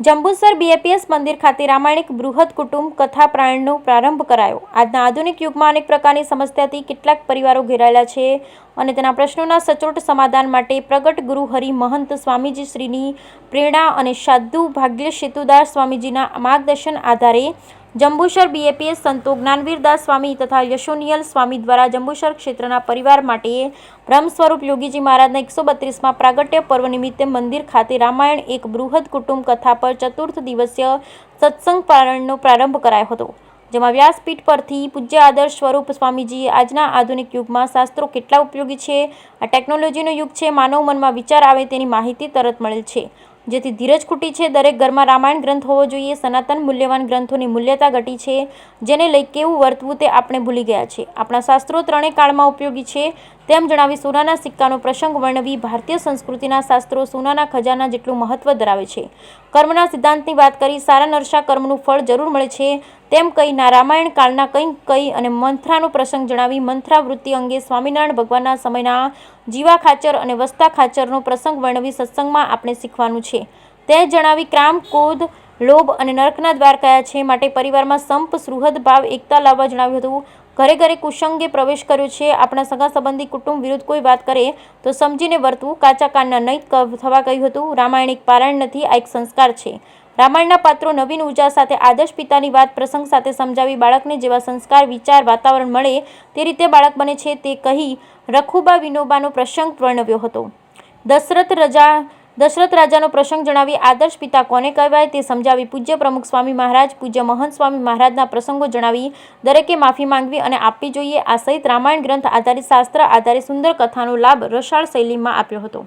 Jambusar BAPS મંદિર ખાતે રામાયણિક બૃહદ કુટુંબ કથા પ્રાયણનો પ્રારંભ કરાયો. આજના આધુનિક યુગમાં અનેક પ્રકારની સમસ્યાથી કેટલાક પરિવારો ઘેરાયેલા છે અને તેના પ્રશ્નોના સચોટ સમાધાન માટે પ્રગટ ગુરુ હરિ મહંત સ્વામીજી શ્રીની પ્રેરણા અને સાધુ ભાગ્ય સેતુદાર સ્વામીજીના માર્ગદર્શન આધારે જંબુસર બીએપીએસ સંતો જ્ઞાનવીરદાસ સ્વામી તથા યશોનિયલ સ્વામી દ્વારા જંબુસર ક્ષેત્રના પરિવાર માટે બ્રહ્મ સ્વરૂપ યોગીજી મહારાજના એકસો બત્રીસમાં પ્રાગટ્ય પર્વ નિમિત્તે મંદિર ખાતે રામાયણ એક બૃહદ કુટુંબ કથા પર ચતુર્થ દિવસીય સત્સંગ પારણનો પ્રારંભ કરાયો હતો, જેમાં વ્યાસપીઠ પરથી પૂજ્ય આદર્શ સ્વરૂપ સ્વામીજીએ આજના આધુનિક યુગમાં શાસ્ત્રો કેટલા ઉપયોગી છે, આ ટેકનોલોજીનો યુગ છે, માનવ મનમાં વિચાર આવે તેની માહિતી તરત મળેલ છે. જેથી ધીરજ ખૂટી છે. દરેક ઘરમાં રામાયણ ગ્રંથ હોવો જોઈએ. સનાતન મૂલ્યવાન ગ્રંથોની મૂલ્યતા ઘટી છે, જેને લઈ કેવું વર્તવું તે આપણે ભૂલી ગયા છે આપણા શાસ્ત્રો ત્રણેય કાળમાં ઉપયોગી છે. તેમ જણાવી સોનાના સિક્કાનો પ્રસંગ વર્ણવી ભારતીય સંસ્કૃતિના શાસ્ત્રો સોનાના ખજાના જેટલું મહત્વ ધરાવે છે. કર્મના સિદ્ધાંતની વાત કરી, સારા નરસા કર્મનું ફળ જરૂર મળે છે, તેમ કહીના રામાયણ કાળના કંઈક કઈ અને મંથરાનો પ્રસંગ જણાવી મંથરા વૃત્તિ અંગે સ્વામિનારાયણ ભગવાનના સમયના જીવા ખાચર અને વસ્તા ખાચરનો પ્રસંગ વર્ણવી સત્સંગમાં આપણે શીખવાનું છે. તે જણાવી ક્રામ ક્રોધ લોભ અને નરકના દ્વાર કયા છે માટે પરિવારમાં સંપ, સુહૃદ ભાવ, એકતા લાવવા જણાવ્યું હતું. ઘરે ઘરે કુસંગે પ્રવેશ કર્યો છે. આપણા સગા સંબંધી કુટુંબ વિરુદ્ધ કોઈ વાત કરે તો સમજીને વર્તવું. કાચા કાનના નહીં થવા કહ્યું હતું. રામાયણિક પારાયણ નથી, આ એક સંસ્કાર છે. રામાયણના પાત્રો નવીન ઊર્જા સાથે આદર્શ પિતાની વાત પ્રસંગ સાથે સમજાવી બાળકને જેવા સંસ્કાર, વિચાર, વાતાવરણ મળે તે રીતે બાળક બને છે તે કહી રખુબા વિનોબાનો પ્રસંગ વર્ણવ્યો હતો. દશરથ રજા દશરથ રાજાનો પ્રસંગ જણાવી આદર્શ પિતા કોને કહેવાય તે સમજાવી પૂજ્ય પ્રમુખ સ્વામી મહારાજ, પૂજ્ય મહંત સ્વામી મહારાજના પ્રસંગો જણાવી દરેકે માફી માંગવી અને આપવી જોઈએ. આ સહિત રામાયણ ગ્રંથ આધારિત શાસ્ત્ર આધારિત સુંદર કથાનો લાભ રસાળ શૈલીમાં આપ્યો હતો.